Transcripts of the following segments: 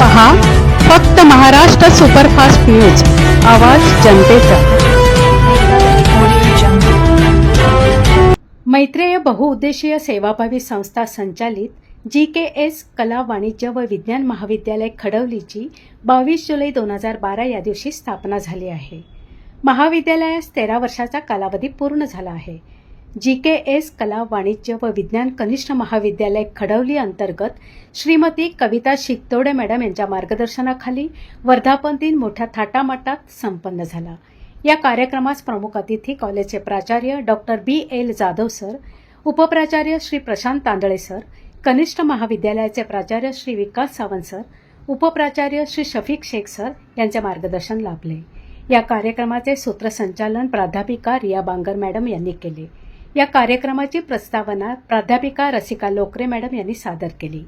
पहा फक्त Maharashtra superfast news. आवाज जनतेचा. मैत्रेय बहुउद्देशीय सेवाभावी संस्था संचालित जी के एस कला वाणिज्य व विज्ञान महाविद्यालय खडवलीची बावीस जुलै दोन हजार बारा या दिवशी स्थापना झाली आहे. महाविद्यालयास तेरा वर्षाचा कालावधी पूर्ण झाला आहे. जी के एस कला वाणिज्य व विज्ञान कनिष्ठ महाविद्यालय खडवली अंतर्गत श्रीमती कविता शिकतोडे मॅडम यांच्या मार्गदर्शनाखाली वर्धापन दिन मोठ्या थाटामाटात संपन्न झाला. या कार्यक्रमास प्रमुख अतिथी कॉलेजचे प्राचार्य doctor B L Jadhav sir उपप्राचार्य Shri Prashant Tandale sir कनिष्ठ महाविद्यालयाचे प्राचार्य श्री विकास सावंत सर उपप्राचार्य श्री शफीक शेख सर यांचे मार्गदर्शन लाभले. या कार्यक्रमाचे सूत्रसंचालन प्राध्यापिका रिया बांगर मॅडम यांनी केले. या कार्यक्रमाची प्रस्तावना प्राध्यापिका रसिका लोकरे मॅडम यांनी सादर केली.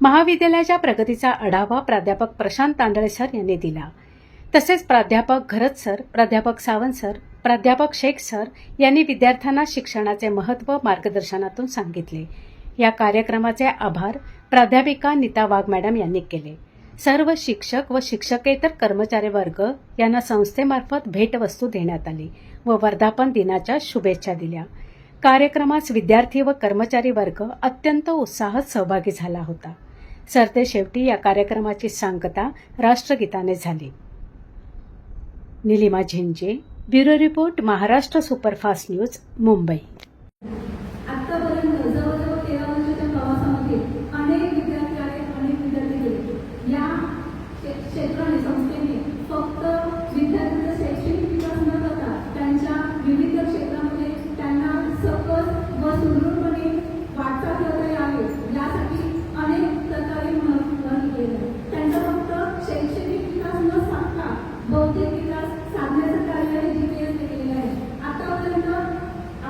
महाविद्यालयाच्या प्रगतीचा आढावा प्राध्यापक प्रशांत तांदळे सर यांनी दिला. तसेच प्राध्यापक घरत सर प्राध्यापक सावंत सर प्राध्यापक शेख सर यांनी विद्यार्थ्यांना शिक्षणाचे महत्त्व मार्गदर्शनातून सांगितले. या कार्यक्रमाचे आभार प्राध्यापिका नीता वाघ मॅडम यांनी केले. सर्व शिक्षक व शिक्षकेतर कर्मचारी वर्ग यांना संस्थेमार्फत भेटवस्तू देण्यात आली व वर्धापन दिनाच्या शुभेच्छा दिल्या. कार्यक्रमास विद्यार्थी व कर्मचारी वर्ग अत्यंत उत्साहात सहभागी झाला होता. सरतेशेवटी या कार्यक्रमाची सांगता राष्ट्रगीताने झाली. Nilima Zinje bureau report Maharashtra superfast news Mumbai.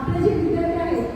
आपले जे विद्यार्थी आहेत